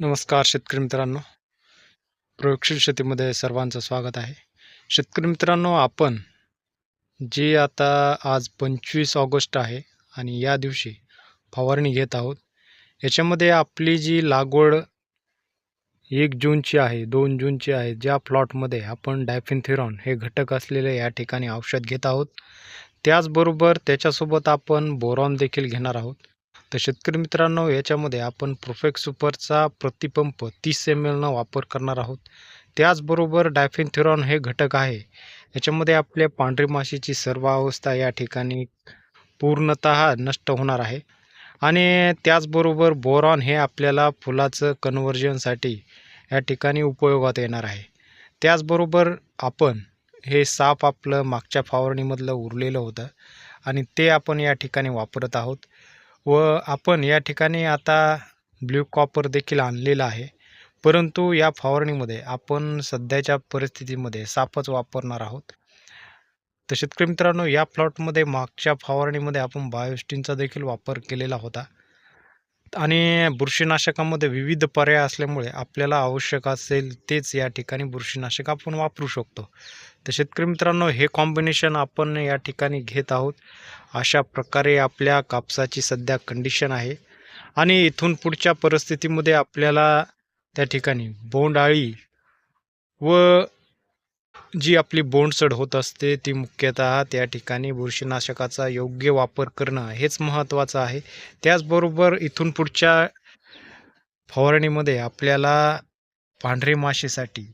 नमस्कार शेतकरी मित्रांनो. प्रयोगशील शेतीमध्ये सर्वांचं स्वागत आहे. शेतकरी मित्रांनो आपण जे आता आज पंचवीस ऑगस्ट आहे आणि या दिवशी फवारणी घेत आहोत. याच्यामध्ये आपली जी लागवड एक जूनची आहे दोन जूनची आहे ज्या प्लॉटमध्ये आपण डायफिनथिरॉन हे घटक असलेले या ठिकाणी औषध घेत आहोत. त्याचबरोबर त्याच्यासोबत आपण बोरॉन देखील घेणार आहोत. तर शेतकरी मित्रांनो याच्यामध्ये आपण प्रोफेक्ट सुपरचा प्रतिपंप तीस एम एलनं वापर करणार आहोत. त्याचबरोबर डायफेनथिरॉन हे घटक आहे. याच्यामध्ये आपल्या पांढरी माशीची सर्व अवस्था या ठिकाणी पूर्णत नष्ट होणार आहे. आणि त्याचबरोबर बोरॉन हे आपल्याला फुलाचं कन्वर्जनसाठी या ठिकाणी उपयोगात येणार आहे. त्याचबरोबर आपण हे साप आपलं मागच्या फवारणीमधलं उरलेलं होतं आणि ते आपण या ठिकाणी वापरत आहोत. व आपण या ठिकाणी आता ब्ल्यू कॉपर देखील आणलेला आहे. परंतु या फवारणीमध्ये आपण सध्याच्या परिस्थितीमध्ये सापच वापरणार आहोत. तर शेतकरी मित्रांनो या प्लॉटमध्ये मागच्या फवारणीमध्ये आपण बायोस्टीनचा देखील वापर केलेला होता. आणि बुरशीनाशकामध्ये विविध पर्याय असल्यामुळे आपल्याला आवश्यक असेल तेच या ठिकाणी बुरशीनाशक आपण वापरू शकतो. तर शेतकरी मित्रांनो हे कॉम्बिनेशन आपण या ठिकाणी घेत आहोत. अशा प्रकारे आपल्या कापसाची सध्या कंडिशन आहे. आणि इथून पुढच्या परिस्थितीमध्ये आपल्याला त्या ठिकाणी बोंडआळी व जी आपली बोंडसड होत असते ती मुख्यतः त्या ठिकाणी बुरशीनाशकाचा योग्य वापर करणं हेच महत्त्वाचं आहे. त्याचबरोबर इथून पुढच्या फवारणीमध्ये आपल्याला पांढरे माशीसाठी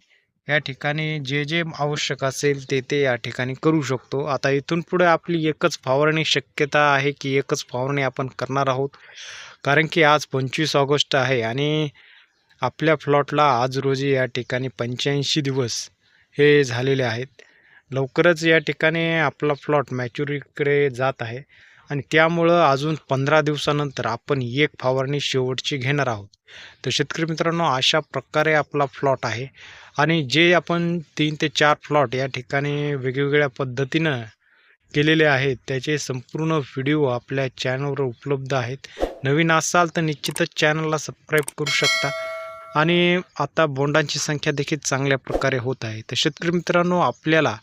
या ठिकाणी जे जे आवश्यक असेल ते ते या ठिकाणी करू शकतो. आता इथून पुढे आपली एकच फवारणी शक्यता आहे की एकच फवारणी आपण करणार आहोत. कारण की आज पंचवीस ऑगस्ट आहे आणि आपल्या प्लॉटला आज रोजी या ठिकाणी पंच्याऐंशी दिवस हे झालेले आहेत. लवकरच या ठिकाणी आपला प्लॉट मॅच्युरीकडे जात आहे. आणि त्यामुळं अजून पंधरा दिवसानंतर आपण एक फवारणी शेवटची घेणार आहोत. तर शेतकरी मित्रांनो अशा प्रकारे आपला प्लॉट आहे. आणि जे आपण तीन ते चार प्लॉट या ठिकाणी वेगवेगळ्या पद्धतीनं केलेले आहेत त्याचे संपूर्ण व्हिडिओ आपल्या चॅनलवर उपलब्ध आहेत. नवीन असाल तर निश्चितच चॅनलला सबस्क्राईब करू शकता. आणि आता बोंडांची संख्या देखील चांगल्या प्रकारे होत आहे. तर शेतकरी मित्रांनो आपल्याला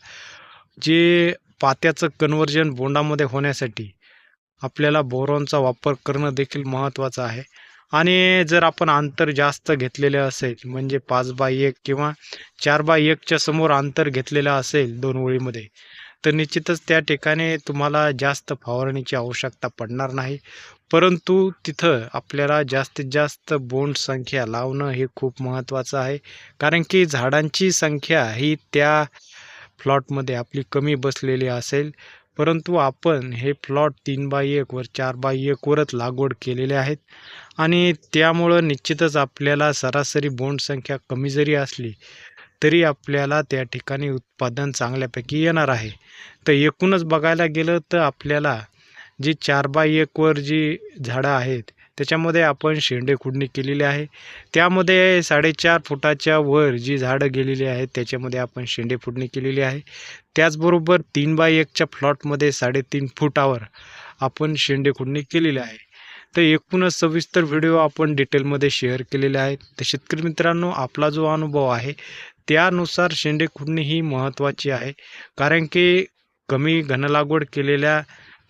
जे पात्याचं कन्वर्जन बोंडामध्ये होण्यासाठी आपल्याला बोरॉनचा वापर करणं देखील महत्त्वाचं आहे. आणि जर आपण अंतर जास्त घेतलेले असेल म्हणजे पाच बाय एक किंवा चार बाय एकच्या समोर अंतर घेतलेलं असेल दोन ओळीमध्ये तर निश्चितच त्या ठिकाणी तुम्हाला जास्त फवारणीची आवश्यकता पडणार नाही. परंतु तिथं आपल्याला जास्तीत जास्त बोंड संख्या लावणं हे खूप महत्त्वाचं आहे. कारण की झाडांची संख्या ही त्या प्लॉटमध्ये आपली कमी बसलेली असेल. परंतु आपण हे प्लॉट तीन बाय एकवर चार बाय एकवरच लागवड केलेले आहेत. आणि त्यामुळं निश्चितच आपल्याला सरासरी बोंड संख्या कमी जरी असली तरी आपल्याला त्या ठिकाणी उत्पादन चांगल्यापैकी येणार आहे. तर एकूणच बघायला गेलं तर आपल्याला जी चार बाय एकवर जी झाडं आहेत त्याच्यामध्ये आपण शेंडे खुडणी केलेली आहे. त्यामध्ये साडेचार फुटाच्या वर जी झाडं गेलेली आहेत त्याच्यामध्ये आपण शेंडे फुडणी केलेली आहे. त्याचबरोबर तीन बाय एकच्या फ्लॉटमध्ये साडेतीन फुटावर आपण शेंडे खुडणी केलेली आहे. तर एकूणच सविस्तर व्हिडिओ आपण डिटेलमध्ये शेअर केलेले आहेत. तर शेतकरी मित्रांनो आपला जो अनुभव आहे त्यानुसार शेंडे खुडणी ही महत्त्वाची आहे. कारण की कमी घनलागवड केलेल्या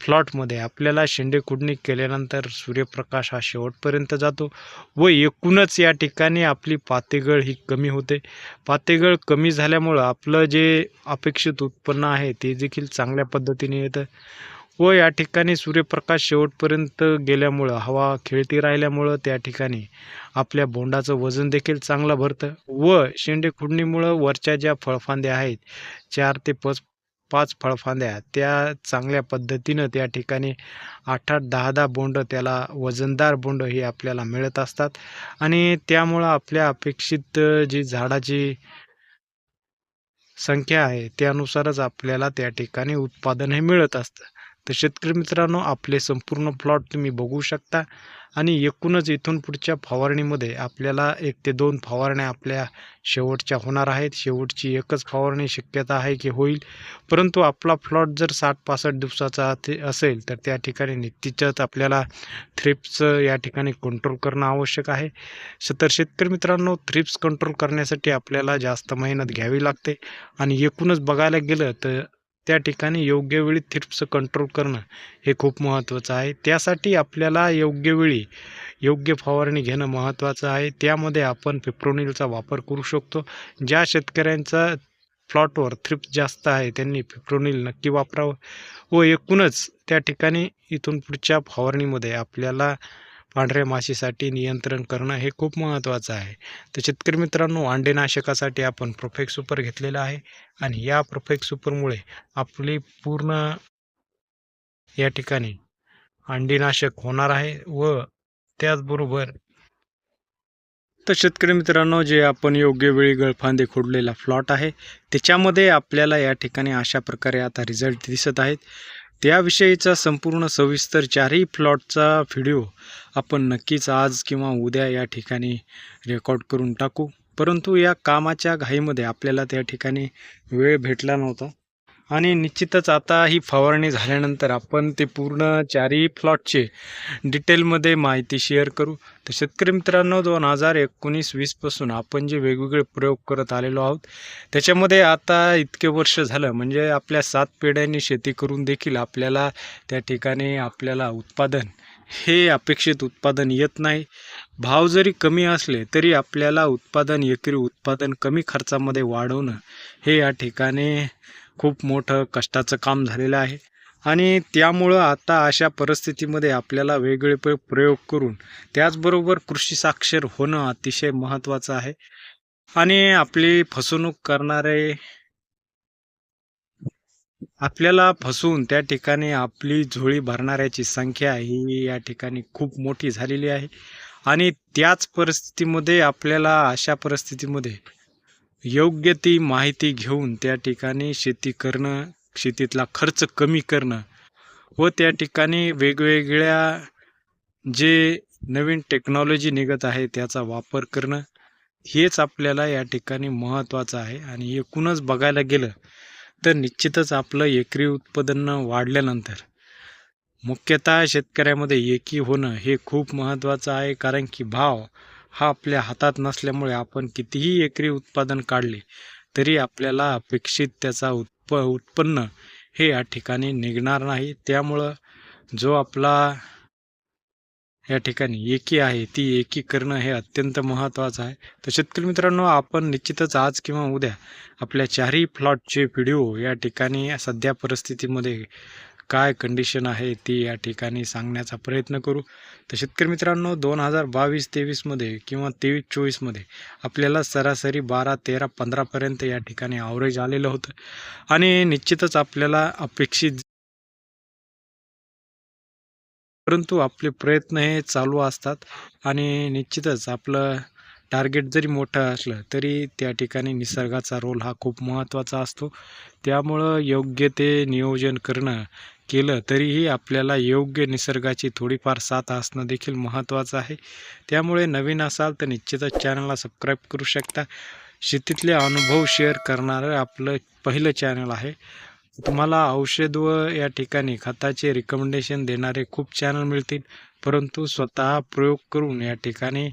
फ्लॉटमध्ये आपल्याला शेंडे कुडणी केल्यानंतर सूर्यप्रकाश हा शेवटपर्यंत जातो व एकूणच या ठिकाणी आपली पातेगळ ही कमी होते. पातेगळ कमी झाल्यामुळं आपलं जे अपेक्षित उत्पन्न आहे ते देखील चांगल्या पद्धतीने येतं व या ठिकाणी सूर्यप्रकाश शेवटपर्यंत गेल्यामुळं हवा खेळती राहिल्यामुळं त्या ठिकाणी आपल्या बोंडाचं वजन देखील चांगलं भरतं व शेंडे खुडणीमुळं वरच्या ज्या फळफांद्या आहेत चार ते पाच पाच फळफांद्या त्या चांगल्या पद्धतीनं त्या ठिकाणी आठ आठ दहा दहा बोंड त्याला वजनदार बोंड हे आपल्याला मिळत असतात. आणि त्यामुळं आपल्या अपेक्षित जी झाडाची संख्या आहे त्यानुसारच आपल्याला त्या ठिकाणी उत्पादन हे मिळत असतं. तर शेतकरी मित्रांनो आपले संपूर्ण प्लॉट तुम्ही बघू शकता. आणि एकूणच इथून पुढच्या फवारणीमध्ये आपल्याला एक ते दोन फवारण्या आपल्या शेवटच्या होणार आहेत. शेवटची एकच फवारणी शक्यता आहे की होईल. परंतु आपला प्लॉट जर साठ पासष्ट दिवसाचा ते असेल तर त्या ठिकाणी निश्चितच आपल्याला थ्रिप्सचं या ठिकाणी कंट्रोल करणं आवश्यक आहे. तर शेतकरी मित्रांनो थ्रिप्स कंट्रोल करण्यासाठी आपल्याला जास्त मेहनत घ्यावी लागते. आणि एकूणच बघायला गेलं तर त्या ठिकाणी योग्य वेळी थ्रिप्स कंट्रोल करणं हे खूप महत्त्वाचं आहे. त्यासाठी आपल्याला योग्य वेळी योग्य फवारणी घेणं महत्त्वाचं आहे. त्यामध्ये आपण पिप्रोनिलचा वापर करू शकतो. ज्या शेतकऱ्यांचा प्लॉटवर थ्रिप्स जास्त आहे त्यांनी पिप्रोनिल नक्की वापरावं व एकूणच त्या ठिकाणी इथून पुढच्या फवारणीमध्ये आपल्याला पांढऱ्या माशीसाठी नियंत्रण करणं हे खूप महत्त्वाचं आहे. तर शेतकरी मित्रांनो अंडेनाशकासाठी आपण प्रोफेक्स सुपर घेतलेला आहे आणि या प्रोफेक्स सुपरमुळे आपली पूर्ण या ठिकाणी अंडीनाशक होणार आहे व त्याचबरोबर तर शेतकरी मित्रांनो जे आपण योग्य वेळी गळफांदे खोडलेला फ्लॉट आहे त्याच्यामध्ये आपल्याला या ठिकाणी अशा प्रकारे आता रिझल्ट दिसत आहेत. त्याविषयीचा संपूर्ण सविस्तर चारही प्लॉटचा व्हिडिओ आपण नक्कीच आज किंवा उद्या या ठिकाणी रेकॉर्ड करून टाकू. परंतु या कामाच्या घाईमध्ये आपल्याला त्या ठिकाणी वेळ भेटला नव्हता. आणि निश्चितच आता ही फवारणी झाल्यानंतर आपण ते पूर्ण चारही प्लॉटचे डिटेलमध्ये माहिती शेअर करू. तर शेतकरी मित्रांनो दोन हजार एकोणीस वीसपासून आपण जे वेगवेगळे प्रयोग करत आलेलो आहोत त्याच्यामध्ये आता इतके वर्ष झालं म्हणजे आपल्या सात पिढ्यांनी शेती करून देखील आपल्याला त्या ठिकाणी आपल्याला उत्पादन हे अपेक्षित उत्पादन येत नाही. भाव जरी कमी असले तरी आपल्याला उत्पादन एकरी उत्पादन कमी खर्चामध्ये वाढवणं हे या ठिकाणी खूप मोठं कष्टाचं काम झालेलं आहे. आणि त्यामुळं आता अशा परिस्थितीमध्ये आपल्याला वेगळे प्रयोग करून त्याचबरोबर कृषी साक्षर होणं अतिशय महत्त्वाचं आहे. आणि आपली फसवणूक करणारे आपल्याला फसवून त्या ठिकाणी आपली झोळी भरणाऱ्याची संख्या ही या ठिकाणी खूप मोठी झालेली आहे. आणि त्याच परिस्थितीमध्ये आपल्याला अशा परिस्थितीमध्ये योग्य ती माहिती घेऊन त्या ठिकाणी शेती करणं शेतीतला खर्च कमी करणं व त्या ठिकाणी वेगवेगळ्या जे नवीन टेक्नॉलॉजी निघत आहे त्याचा वापर करणं हेच आपल्याला या ठिकाणी महत्त्वाचं आहे. आणि एकूणच बघायला गेलं तर निश्चितच आपलं एकरी उत्पादन वाढल्यानंतर मुख्यतः शेतकऱ्यामध्ये एकी होणं हे खूप महत्त्वाचं आहे. कारण की भाव हा आपल्या हातात नसल्यामुळे आपण कितीही एकरी उत्पादन काढले तरी आपल्याला अपेक्षित त्याचा उत्प उत्पन्न हे या ठिकाणी निघणार नाही. त्यामुळं जो आपला या ठिकाणी एकी आहे ती एकी करणं हे अत्यंत महत्त्वाचं आहे. तर शेतकरी मित्रांनो आपण निश्चितच आज किंवा उद्या आपल्या चारही प्लॉटचे व्हिडिओ या ठिकाणी सध्या परिस्थितीमध्ये काय कंडिशन आहे ती या ठिकाणी सांगण्याचा प्रयत्न करू. तर शेतकरी मित्रांनो दोन हजार बावीस तेवीसमध्ये किंवा तेवीस चोवीसमध्ये आपल्याला सरासरी बारा तेरा पंधरापर्यंत या ठिकाणी ॲव्हरेज आलेलं होतं. आणि निश्चितच आपल्याला अपेक्षित परंतु आपले प्रयत्न हे चालू असतात. आणि निश्चितच आपलं टार्गेट जरी मोठं असलं तरी त्या ठिकाणी निसर्गाचा रोल हा खूप महत्त्वाचा असतो. त्यामुळं योग्य ते नियोजन करणं केलं तरीही आपल्याला योग्य निसर्गाची थोडीफार साथ असणं देखील महत्त्वाचं आहे. त्यामुळे नवीन असाल तर निश्चितच चॅनलला सबस्क्राईब करू शकता. शेतीतले अनुभव शेअर करणारं आपलं पहिलं चॅनल आहे. तुम्हाला औषध व या ठिकाणी खताचे रिकमेंडेशन देणारे खूप चॅनल मिळतील. परंतु स्वतः प्रयोग करून या ठिकाणी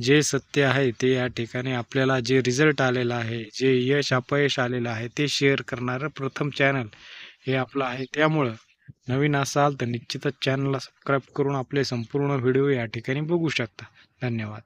जे सत्य आहे ते या ठिकाणी आपल्याला जे रिझल्ट आलेलं आहे जे यश अपयश आलेलं आहे ते शेअर करणारं प्रथम चॅनल हे आपलं आहे. त्यामुळं नवीन असाल तर निश्चितच चॅनलला सबस्क्राईब करून आपले संपूर्ण व्हिडिओ या ठिकाणी बघू शकता. धन्यवाद.